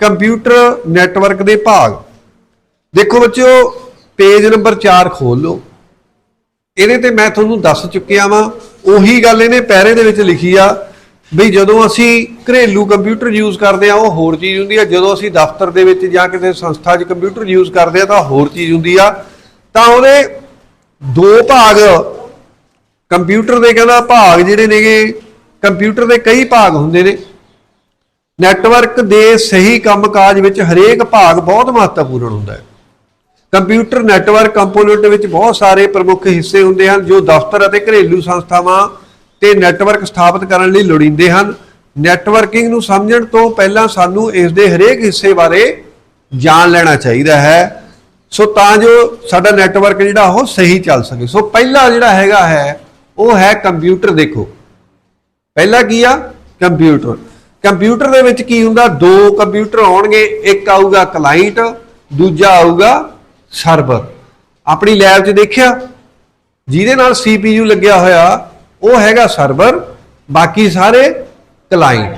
Computer network ਦੇ ਭਾਗ। ਦੇਖੋ ਬੱਚਿਓ, ਪੇਜ ਨੰਬਰ 4 ਖੋਲ ਲਓ। ਇਹਦੇ ਤੇ ਮੈਂ ਤੁਹਾਨੂੰ ਦੱਸ ਚੁੱਕਿਆ ਵਾਂ, ਉਹੀ ਗੱਲ ਇਹਨੇ ਪੈਰੇ ਦੇ ਵਿੱਚ ਲਿਖੀ ਆ, ਵੀ ਜਦੋਂ ਅਸੀਂ ਘਰੇਲੂ ਕੰਪਿਊਟਰ ਯੂਜ਼ ਕਰਦੇ ਆ, ਉਹ ਹੋਰ ਚੀਜ਼ ਹੁੰਦੀ ਆ। ਜਦੋਂ ਅਸੀਂ ਦਫ਼ਤਰ ਦੇ ਵਿੱਚ ਜਾਂ ਕਿਸੇ ਸੰਸਥਾ 'ਚ ਕੰਪਿਊਟਰ ਯੂਜ਼ ਕਰਦੇ ਆ, ਤਾਂ ਹੋਰ ਚੀਜ਼ ਹੁੰਦੀ ਆ। ਤਾਂ ਉਹਦੇ ਦੋ ਭਾਗ, ਕੰਪਿਊਟਰ ਦੇ ਕਹਿੰਦਾ ਭਾਗ ਜਿਹੜੇ ਨੇਗੇ, ਕੰਪਿਊਟਰ ਦੇ ਕਈ ਭਾਗ ਹੁੰਦੇ ਨੇ। ਨੈਟਵਰਕ ਦੇ ਸਹੀ ਕੰਮਕਾਜ ਵਿੱਚ ਹਰੇਕ ਭਾਗ ਬਹੁਤ ਮਹੱਤਵਪੂਰਨ ਹੁੰਦਾ ਹੈ। ਕੰਪਿਊਟਰ ਨੈਟਵਰਕ ਕੰਪੋਨੈਂਟ ਵਿੱਚ ਬਹੁਤ ਸਾਰੇ ਪ੍ਰਮੁੱਖ ਹਿੱਸੇ ਹੁੰਦੇ ਹਨ, ਜੋ ਦਫ਼ਤਰ ਅਤੇ ਘਰੇਲੂ ਸੰਸਥਾਵਾਂ ਤੇ ਨੈਟਵਰਕ ਸਥਾਪਿਤ ਕਰਨ ਲਈ ਲੋੜੀਂਦੇ ਹਨ। ਨੈਟਵਰਕਿੰਗ ਨੂੰ ਸਮਝਣ ਤੋਂ ਪਹਿਲਾਂ ਸਾਨੂੰ ਇਸ ਦੇ ਹਰੇਕ ਹਿੱਸੇ ਬਾਰੇ ਜਾਣ ਲੈਣਾ ਚਾਹੀਦਾ ਹੈ। ਸੋ ਤਾਂ ਜੋ ਸਾਡਾ ਨੈਟਵਰਕ ਜਿਹੜਾ, ਉਹ ਸਹੀ ਚੱਲ ਸਕੇ। ਸੋ ਪਹਿਲਾ ਜਿਹੜਾ ਹੈਗਾ ਹੈ, ਉਹ ਹੈ ਕੰਪਿਊਟਰ ਦੇਖੋ। ਪਹਿਲਾ ਕੀ ਆ? ਕੰਪਿਊਟਰ। ਕੰਪਿਊਟਰ ਦੇ ਵਿੱਚ ਕੀ ਹੁੰਦਾ? ਦੋ ਕੰਪਿਊਟਰ ਆਉਣਗੇ, ਇੱਕ ਆਊਗਾ ਕਲਾਇੰਟ, ਦੂਜਾ ਆਊਗਾ ਸਰਵਰ। ਆਪਣੀ ਲੈਬ 'ਚ ਦੇਖਿਆ, ਜਿਹਦੇ ਨਾਲ CPU ਲੱਗਿਆ ਹੋਇਆ, ਉਹ ਹੈਗਾ ਸਰਵਰ, ਬਾਕੀ ਸਾਰੇ ਕਲਾਇੰਟ।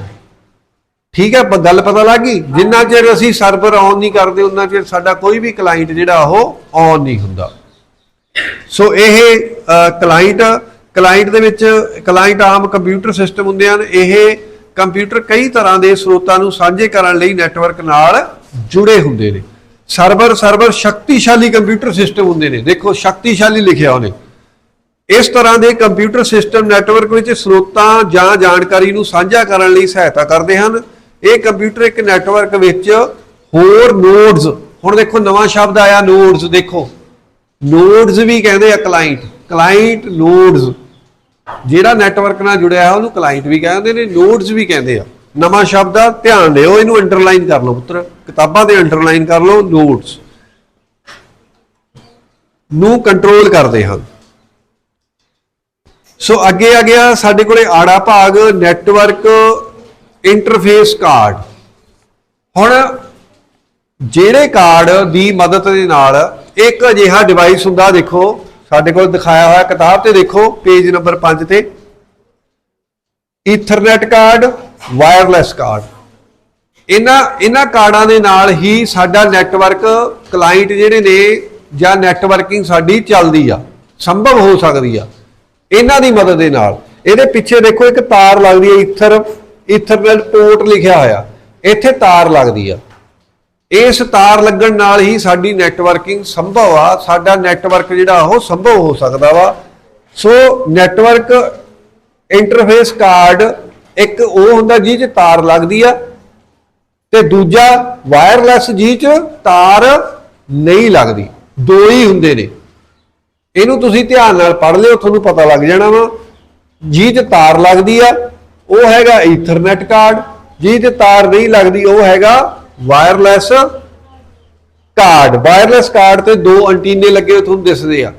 ਠੀਕ ਹੈ ਗੱਲ ਪਤਾ ਲੱਗ ਗਈ? ਜਿੰਨਾ ਚਿਰ ਅਸੀਂ ਸਰਵਰ ਆਨ ਨਹੀਂ ਕਰਦੇ ਉਹਨਾਂ ਚਿਰ ਸਾਡਾ ਕੋਈ ਵੀ ਕਲਾਇੰਟ ਜਿਹੜਾ, ਉਹ ਆਨ ਨਹੀਂ ਹੁੰਦਾ। ਸੋ ਇਹ ਕਲਾਇੰਟ ਕਲਾਇੰਟ ਦੇ ਵਿੱਚ, ਕਲਾਇੰਟ ਆਮ ਕੰਪਿਊਟਰ ਸਿਸਟਮ ਹੁੰਦੇ ਹਨ। ਇਹ ਕੰਪਿਊਟਰ ਕਈ ਤਰ੍ਹਾਂ ਦੇ ਸਰੋਤਾਂ ਨੂੰ ਸਾਂਝੇ ਕਰਨ ਲਈ ਨੈਟਵਰਕ ਨਾਲ ਜੁੜੇ ਹੁੰਦੇ ਨੇ। ਸਰਵਰ ਸਰਵਰ ਸ਼ਕਤੀਸ਼ਾਲੀ ਕੰਪਿਊਟਰ ਸਿਸਟਮ ਹੁੰਦੇ ਨੇ। ਦੇਖੋ, ਸ਼ਕਤੀਸ਼ਾਲੀ ਲਿਖਿਆ ਉਹਨੇ। ਇਸ ਤਰ੍ਹਾਂ ਦੇ ਕੰਪਿਊਟਰ ਸਿਸਟਮ ਨੈਟਵਰਕ ਵਿੱਚ ਸਰੋਤਾਂ ਜਾਂ ਜਾਣਕਾਰੀ ਨੂੰ ਸਾਂਝਾ ਕਰਨ ਲਈ ਸਹਾਇਤਾ ਕਰਦੇ ਹਨ। ਇਹ ਕੰਪਿਊਟਰ ਇੱਕ ਨੈਟਵਰਕ ਵਿੱਚ ਹੋਰ ਨੋਡਸ, ਹੁਣ ਦੇਖੋ ਨਵਾਂ ਸ਼ਬਦ ਆਇਆ, ਨੋਡਸ ਦੇਖੋ। ਨੋਡਸ ਵੀ ਕਹਿੰਦੇ ਆ, ਕਲਾਇੰਟ। Client, nodes. ਜਿਹੜਾ ਨੈਟਵਰਕ ਨਾਲ ਜੁੜਿਆ ਹੈ, ਉਹਨੂੰ ਕਲਾਇੰਟ ਵੀ ਕਹਿੰਦੇ ਨੇ ਨੋਡਸ ਵੀ ਕਹਿੰਦੇ ਆ। ਨਵਾਂ ਸ਼ਬਦ ਆ, ਧਿਆਨ ਦਿਓ, ਇਹਨੂੰ ਅੰਡਰਲਾਈਨ ਕਰ ਲਓ ਪੁੱਤਰ। ਕਿਤਾਬਾਂ ਤੇ ਅੰਡਰਲਾਈਨ ਕਰ ਲਓ ਨੋਡਸ ਨੂੰ ਕੰਟਰੋਲ ਕਰਦੇ ਹਨ ਸੋ ਅੱਗੇ ਆ ਗਿਆ ਸਾਡੇ ਕੋਲੇ ਆੜਾ ਭਾਗ ਨੈਟਵਰਕ ਇੰਟਰਫੇਸ ਕਾਰਡ ਹੁਣ, ਜਿਹੜੇ ਕਾਰਡ ਦੀ ਮਦਦ ਦੇ ਨਾਲ ਇੱਕ ਅਜਿਹਾ ਡਿਵਾਈਸ ਹੁੰਦਾ, ਦੇਖੋ ਸਾਡੇ ਕੋਲ ਦਿਖਾਇਆ ਹੋਇਆ ਕਿਤਾਬ ਤੇ ਦੇਖੋ, ਪੇਜ ਨੰਬਰ 5 ਤੇ। ਈਥਰਨੈਟ ਕਾਰਡ ਵਾਇਰਲੈਸ ਕਾਰਡ ਇਹਨਾਂ ਇਹਨਾਂ ਕਾਰਡਾਂ ਦੇ ਨਾਲ ਹੀ ਸਾਡਾ ਨੈਟਵਰਕ ਕਲਾਇੰਟ ਜਿਹੜੇ ਨੇ ਜਾਂ ਨੈਟਵਰਕਿੰਗ ਸਾਡੀ ਚੱਲਦੀ ਆ, ਸੰਭਵ ਹੋ ਸਕਦੀ ਆ। ਇਹਨਾਂ ਦੀ ਮਦਦ ਦੇ ਨਾਲ। ਇਹਦੇ ਪਿੱਛੇ ਦੇਖੋ, ਇੱਕ ਤਾਰ ਲੱਗਦੀ ਹੈ ਈਥਰ ਈਥਰਨੈਟ ਪੋਰਟ ਲਿਖਿਆ ਹੋਇਆ। ਇੱਥੇ ਤਾਰ ਲੱਗਦੀ ਆ। ਇਸ ਤਾਰ ਲੱਗਣ ਨਾਲ ਹੀ ਸਾਡੀ ਨੈਟਵਰਕਿੰਗ ਸੰਭਵ ਆ, ਸਾਡਾ ਨੈਟਵਰਕ ਜਿਹੜਾ ਉਹ ਸੰਭਵ ਹੋ ਸਕਦਾ ਵਾ। ਸੋ ਨੈਟਵਰਕ ਇੰਟਰਫੇਸ ਕਾਰਡ ਇੱਕ ਉਹ ਹੁੰਦਾ ਜਿਹਦੇ 'ਚ ਤਾਰ ਲੱਗਦੀ ਆ ਤੇ ਦੂਜਾ ਵਾਇਰਲੈਸ ਜੀ ਚ ਤਾਰ ਨਹੀਂ ਲੱਗਦੀ। ਦੋ ਹੀ ਹੁੰਦੇ ਨੇ। ਇਹਨੂੰ ਤੁਸੀਂ ਧਿਆਨ ਨਾਲ ਪੜ੍ਹ ਲਿਓ, ਤੁਹਾਨੂੰ ਪਤਾ ਲੱਗ ਜਾਣਾ ਵਾ। ਜੀ ਚ ਤਾਰ ਲੱਗਦੀ ਆ, ਉਹ ਹੈਗਾ ਈਥਰਨੈਟ ਕਾਰਡ ਜੀ ਚ ਤਾਰ ਨਹੀਂ ਲੱਗਦੀ, ਉਹ ਹੈਗਾ ਵਾਇਰਲੈਸ ਕਾਰਡ ਵਾਇਰਲੈਸ ਕਾਰਡ ਤੇ ਦੋ ਐਂਟੀਨੇ ਲੱਗੇ ਤੁਹਾਨੂੰ ਦਿਸਦੇ ਆ।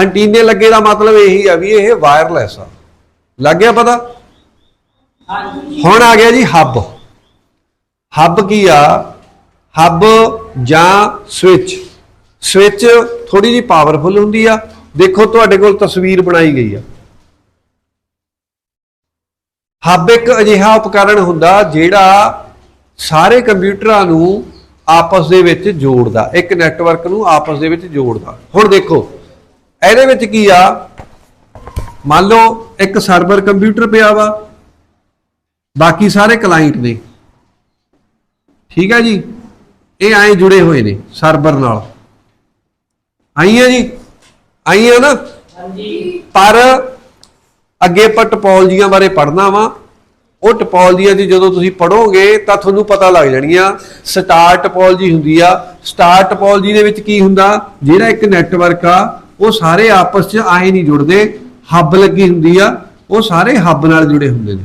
ਐਂਟੀਨੇ ਲੱਗੇ ਦਾ ਮਤਲਬ ਇਹੀ ਆ ਵੀ ਇਹ ਵਾਇਰਲੈਸ ਆ। ਲੱਗ ਗਿਆ ਪਤਾ? ਹੁਣ ਆ ਗਿਆ ਜੀ ਹੱਬ। ਹੱਬ ਕੀ ਆ? ਹੱਬ ਜਾਂ ਸਵਿਚ। ਸਵਿਚ ਥੋੜੀ ਜੀ ਪਾਵਰਫੁਲ ਹੁੰਦੀ ਆ। ਦੇਖੋ ਤੁਹਾਡੇ ਕੋਲ ਤਸਵੀਰ ਬਣਾਈ ਗਈ ਆ। ਹੱਬ ਇੱਕ ਅਜਿਹਾ ਉਪਕਰਨ ਹੁੰਦਾ ਜਿਹੜਾ ਸਾਰੇ ਕੰਪਿਊਟਰਾਂ ਨੂੰ ਆਪਸ ਦੇ ਵਿੱਚ ਜੋੜਦਾ ਇੱਕ ਨੈਟਵਰਕ ਨੂੰ ਆਪਸ ਦੇ ਵਿੱਚ ਜੋੜਦਾ। ਹੁਣ ਦੇਖੋ ਇਹਦੇ ਵਿੱਚ ਕੀ ਆ? ਮੰਨ ਲਓ ਇੱਕ ਸਰਵਰ ਕੰਪਿਊਟਰ ਪਿਆ ਵਾ ਬਾਕੀ ਸਾਰੇ ਕਲਾਇੰਟ ਨੇ। ਠੀਕ ਹੈ ਜੀ? ਇਹ ਐਂ ਜੁੜੇ ਹੋਏ ਨੇ ਸਰਵਰ ਨਾਲ। ਆਈ ਆ ਜੀ? ਆਈ ਆ ਨਾ? ਹਾਂਜੀ। ਪਰ ਅੱਗੇ ਆਪਾਂ ਟਪੋਲਜੀਆਂ ਬਾਰੇ ਪੜ੍ਹਨਾ ਵਾ ਉਹ ਟਪੋਲਜੀਆਂ ਦੀ ਜਦੋਂ ਤੁਸੀਂ ਪੜੋਗੇ ਤਾਂ ਤੁਹਾਨੂੰ ਪਤਾ ਲੱਗ ਜਾਣਗੀਆਂ, ਸਟਾਰ ਟਪੋਲਜੀ ਹੁੰਦੀ ਆ। ਸਟਾਰ ਟਪੋਲਜੀ ਦੇ ਵਿੱਚ ਕੀ ਹੁੰਦਾ? ਜਿਹੜਾ ਇੱਕ ਨੈਟਵਰਕ ਆ, ਉਹ ਸਾਰੇ ਆਪਸ 'ਚ ਆਏ ਨਹੀਂ ਜੁੜਦੇ। ਹੱਬ ਲੱਗੀ ਹੁੰਦੀ ਆ, ਉਹ ਸਾਰੇ ਹੱਬ ਨਾਲ ਜੁੜੇ ਹੁੰਦੇ ਨੇ।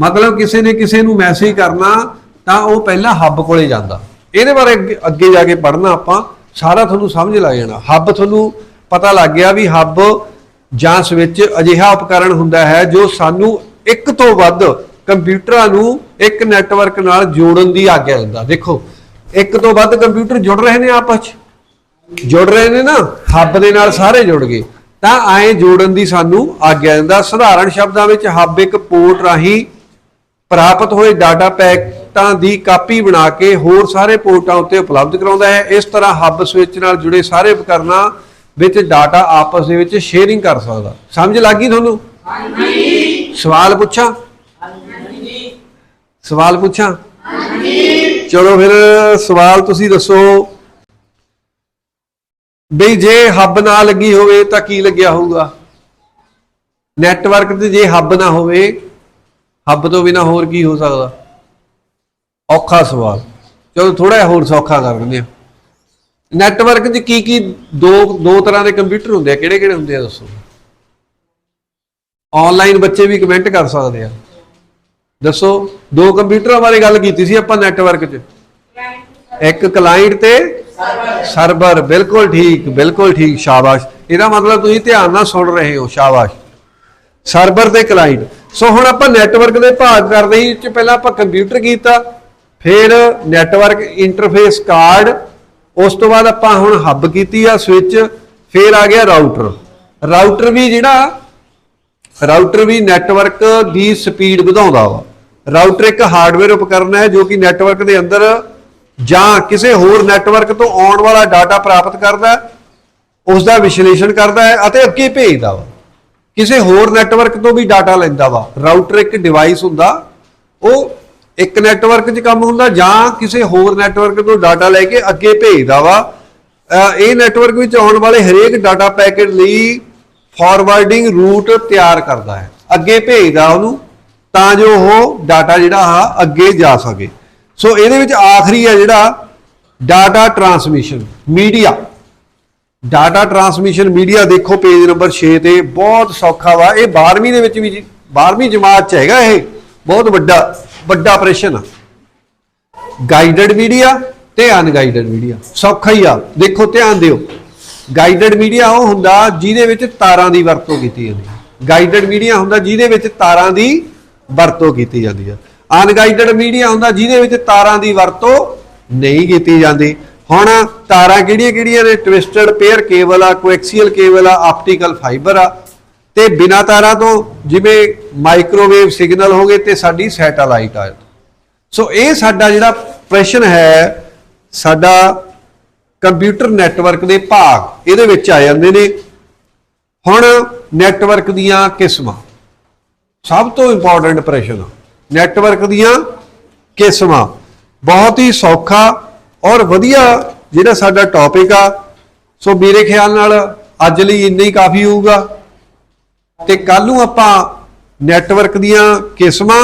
ਮਤਲਬ ਕਿਸੇ ਨੇ ਕਿਸੇ ਨੂੰ ਮੈਸੇਜ ਕਰਨਾ, ਤਾਂ ਉਹ ਪਹਿਲਾਂ ਹੱਬ ਕੋਲੇ ਜਾਂਦਾ। ਇਹਦੇ ਬਾਰੇ ਅੱਗੇ- ਜਾ ਕੇ ਪੜ੍ਹਨਾ ਆਪਾਂ, ਸਾਰਾ ਤੁਹਾਨੂੰ ਸਮਝ ਲੱਗ ਜਾਣਾ। ਹੱਬ ਤੁਹਾਨੂੰ ਪਤਾ ਲੱਗ ਗਿਆ ਵੀ ਹੱਬ ਜਾਂ ਸਵਿਚ ਅਜਿਹਾ ਉਪਕਰਣ ਹੁੰਦਾ ਹੈ ਜੋ ਸਾਨੂੰ ਇੱਕ ਤੋਂ ਵੱਧ ਕੰਪਿਊਟਰਾਂ ਨੂੰ ਇੱਕ ਨੈਟਵਰਕ ਨਾਲ ਜੋੜਨ ਦੀ ਆਗਿਆ ਦਿੰਦਾ। ਦੇਖੋ ਇੱਕ ਤੋਂ ਵੱਧ ਕੰਪਿਊਟਰ ਜੁੜ ਰਹੇ ਨੇ ਆਪਸ 'ਚ। ਜੁੜ ਰਹੇ ਨੇ ਨਾ ਹੱਬ ਦੇ ਨਾਲ ਸਾਰੇ ਜੁੜ ਗਏ। ਤਾਂ ਐਂ ਜੋੜਨ ਦੀ ਸਾਨੂੰ ਆਗਿਆ ਦਿੰਦਾ। ਸਧਾਰਨ ਸ਼ਬਦਾਂ ਵਿੱਚ ਹੱਬ ਇੱਕ ਪੋਰਟ ਰਾਹੀਂ ਪ੍ਰਾਪਤ ਹੋਏ ਡਾਟਾ ਪੈਕ ਪੋਰਟਾਂ ਦੀ ਕਾਪੀ ਬਣਾ ਕੇ ਹੋਰ ਸਾਰੇ ਪੋਰਟਾਂ ਉੱਤੇ ਉਪਲਬਧ ਕਰਾਉਂਦਾ ਹੈ। ਇਸ ਤਰ੍ਹਾਂ ਹੱਬ ਸਵਿਚ ਨਾਲ ਜੁੜੇ ਸਾਰੇ ਉਪਕਰਨਾਂ ਵਿੱਚ ਡਾਟਾ ਆਪਸ ਦੇ ਵਿੱਚ ਸ਼ੇਅਰਿੰਗ ਕਰ ਸਕਦਾ। ਸਮਝ ਲੱਗੀ ਤੁਹਾਨੂੰ? ਹਾਂਜੀ। ਸਵਾਲ ਪੁੱਛਾਂ? ਸਵਾਲ ਪੁੱਛਾਂ? ਹਾਂਜੀ ਚਲੋ ਫਿਰ, ਸਵਾਲ ਤੁਸੀਂ ਦੱਸੋ। ਬਈ ਜੇ ਹੱਬ ਨਾ ਲੱਗੀ ਹੋਵੇ ਤਾਂ ਕੀ ਲੱਗਿਆ ਹੋਊਗਾ? ਨੈਟਵਰਕ ਤੇ ਜੇ ਹੱਬ ਨਾ ਹੋਵੇ, ਹੱਬ ਤੋਂ ਬਿਨਾ ਹੋਰ ਕੀ ਹੋ ਸਕਦਾ? ਔਖਾ ਸਵਾਲ। ਚਲੋ ਥੋੜਾ ਜਿਹਾ ਹੋਰ ਸੌਖਾ ਕਰ ਦਿੰਦੇ ਆ ਨੈਟਵਰਕ 'ਚ ਕੀ ਕੀ ਦੋ ਦੋ ਤਰ੍ਹਾਂ ਦੇ ਕੰਪਿਊਟਰ ਹੁੰਦੇ ਆ ਕਿਹੜੇ ਕਿਹੜੇ ਹੁੰਦੇ ਆ ਦੱਸੋ? ਆਨਲਾਈਨ ਬੱਚੇ ਵੀ ਕਮੈਂਟ ਕਰ ਸਕਦੇ ਆ। ਦੱਸੋ, ਦੋ ਕੰਪਿਊਟਰਾਂ ਬਾਰੇ ਗੱਲ ਕੀਤੀ ਸੀ ਆਪਾਂ ਨੈਟਵਰਕ 'ਚ। ਇੱਕ ਕਲਾਇੰਟ ਤੇ ਸਰਵਰ ਬਿਲਕੁਲ ਠੀਕ ਬਿਲਕੁਲ ਠੀਕ, ਸ਼ਾਬਾਸ਼। ਇਹਦਾ ਮਤਲਬ ਤੁਸੀਂ ਧਿਆਨ ਨਾਲ ਸੁਣ ਰਹੇ ਹੋ, ਸ਼ਾਬਾਸ਼। ਸਰਵਰ ਤੇ ਕਲਾਇੰਟ ਸੋ ਹੁਣ ਆਪਾਂ ਨੈਟਵਰਕ ਦੇ ਭਾਗ ਕਰਦੇ ਸੀ 'ਚ ਪਹਿਲਾਂ ਆਪਾਂ ਕੰਪਿਊਟਰ ਕੀਤਾ, ਫਿਰ ਨੈਟਵਰਕ ਇੰਟਰਫੇਸ ਕਾਰਡ ਉਸ ਤੋਂ ਬਾਅਦ ਆਪਾਂ ਹੁਣ ਹੱਬ ਕੀਤੀ ਆ ਸਵਿਚ ਫਿਰ ਆ ਗਿਆ ਰਾਊਟਰ ਰਾਊਟਰ ਵੀ ਜਿਹੜਾ ਰਾਊਟਰ ਵੀ ਨੈਟਵਰਕ ਦੀ ਸਪੀਡ ਵਧਾਉਂਦਾ ਵਾ। ਰਾਊਟਰ ਇੱਕ ਹਾਰਡਵੇਅਰ ਉਪਕਰਨ ਹੈ ਜੋ ਕਿ ਨੈਟਵਰਕ ਦੇ ਅੰਦਰ ਜਾਂ ਕਿਸੇ ਹੋਰ ਨੈਟਵਰਕ ਤੋਂ ਆਉਣ ਵਾਲਾ ਡਾਟਾ ਪ੍ਰਾਪਤ ਕਰਦਾ ਹੈ ਉਸ ਦਾ ਵਿਸ਼ਲੇਸ਼ਣ ਕਰਦਾ ਹੈ ਅਤੇ ਅੱਗੇ ਭੇਜਦਾ ਵਾ। ਕਿਸੇ ਹੋਰ ਨੈਟਵਰਕ ਤੋਂ ਵੀ ਡਾਟਾ ਲੈਂਦਾ ਵਾ। ਰਾਊਟਰ ਇੱਕ ਡਿਵਾਈਸ ਹੁੰਦਾ, ਉਹ ਇੱਕ ਨੈਟਵਰਕ 'ਚ ਕੰਮ ਹੁੰਦਾ ਜਾਂ ਕਿਸੇ ਹੋਰ ਨੈਟਵਰਕ ਤੋਂ ਡਾਟਾ ਲੈ ਕੇ ਅੱਗੇ ਭੇਜਦਾ ਵਾ। ਇਹ ਨੈਟਵਰਕ ਵਿੱਚ ਆਉਣ ਵਾਲੇ ਹਰੇਕ ਡਾਟਾ ਪੈਕੇਟ ਲਈ ਫਾਰਵਰਡਿੰਗ ਰੂਟ ਤਿਆਰ ਕਰਦਾ ਹੈ। ਅੱਗੇ ਭੇਜਦਾ ਉਹਨੂੰ ਤਾਂ ਜੋ ਉਹ ਡਾਟਾ ਜਿਹੜਾ ਆ, ਅੱਗੇ ਜਾ ਸਕੇ। ਸੋ ਇਹਦੇ ਵਿੱਚ ਆਖਰੀ ਹੈ ਜਿਹੜਾ data transmission media data transmission media ਦੇਖੋ ਪੇਜ ਨੰਬਰ 6 ਤੇ ਬਹੁਤ ਸੌਖਾ ਵਾ। ਇਹ 12ਵੀਂ ਦੇ ਵਿੱਚ ਵੀ ਜੀ 12ਵੀਂ ਜਮਾਤ ਚ ਹੈਗਾ ਇਹ। ਬਹੁਤ ਵੱਡਾ ਵੱਡਾ ਆਪਰੇਸ਼ਨ ਆ। ਗਾਈਡਡ ਮੀਡੀਆ ਤੇ ਅਨਗਾਈਡਡ ਮੀਡੀਆ ਸੌਖਾ ਹੀ ਆ। ਦੇਖੋ, ਧਿਆਨ ਦਿਓ। ਗਾਈਡਡ ਮੀਡੀਆ ਉਹ ਹੁੰਦਾ ਜਿਹਦੇ ਵਿੱਚ ਤਾਰਾਂ ਦੀ ਵਰਤੋਂ ਕੀਤੀ ਜਾਂਦੀ ਹੈ। ਗਾਈਡਡ ਮੀਡੀਆ ਹੁੰਦਾ ਜਿਹਦੇ ਵਿੱਚ ਤਾਰਾਂ ਦੀ ਵਰਤੋਂ ਕੀਤੀ ਜਾਂਦੀ ਹੈ ਅਨਗਾਈਡਡ ਮੀਡੀਆ ਹੁੰਦਾ ਜਿਹਦੇ ਵਿੱਚ ਤਾਰਾਂ ਦੀ ਵਰਤੋਂ ਨਹੀਂ ਕੀਤੀ ਜਾਂਦੀ। ਹੁਣ ਤਾਰਾਂ ਕਿਹੜੀਆਂ ਕਿਹੜੀਆਂ ਨੇ? ਟਵਿਸਟਡ ਪੇਅਰ ਕੇਬਲ ਆ ਕੋਐਕਸੀਅਲ ਕੇਬਲ ਆ ਆਪਟੀਕਲ ਫਾਈਬਰ ਆ। ਤੇ ਬਿਨਾਂ ਤਾਰਾਂ ਤੋਂ ਜਿਵੇਂ ਮਾਈਕ੍ਰੋਵੇਵ ਸਿਗਨਲ ਹੋ ਗਏ ਤੇ ਸਾਡੀ ਸੈਟੇਲਾਈਟ ਆ। ਸੋ ਇਹ ਸਾਡਾ ਜਿਹੜਾ ਪ੍ਰਸ਼ਨ ਹੈ, ਸਾਡਾ ਕੰਪਿਊਟਰ ਨੈਟਵਰਕ ਦੇ ਭਾਗ ਇਹਦੇ ਵਿੱਚ ਆ ਜਾਂਦੇ ਨੇ। ਹੁਣ ਨੈਟਵਰਕ ਦੀਆਂ ਕਿਸਮਾਂ। ਸਭ ਤੋਂ ਇੰਪੋਰਟੈਂਟ ਪ੍ਰਸ਼ਨ ਨੈਟਵਰਕ ਦੀਆਂ ਕਿਸਮਾਂ। ਬਹੁਤ ਹੀ ਸੌਖਾ ਔਰ ਵਧੀਆ ਜਿਹੜਾ ਸਾਡਾ ਟੌਪਿਕ ਆ। ਸੋ ਮੇਰੇ ਖਿਆਲ ਨਾਲ ਅੱਜ ਲਈ ਇੰਨਾ ਹੀ ਕਾਫੀ ਹੋਊਗਾ। ਤੇ ਕੱਲ ਨੂੰ ਆਪਾਂ ਨੈਟਵਰਕ ਦੀਆਂ ਕਿਸਮਾਂ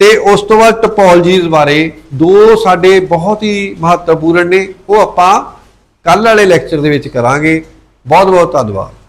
ਤੇ ਉਸ ਤੋਂ ਬਾਅਦ ਟਪੋਲੋਜੀਜ਼ ਬਾਰੇ ਦੋ ਸਾਡੇ ਬਹੁਤ ਹੀ ਮਹੱਤਵਪੂਰਨ ਨੇ, ਉਹ ਆਪਾਂ ਕੱਲ ਵਾਲੇ ਲੈਕਚਰ ਦੇ ਵਿੱਚ ਕਰਾਂਗੇ। ਬਹੁਤ ਬਹੁਤ ਧੰਨਵਾਦ।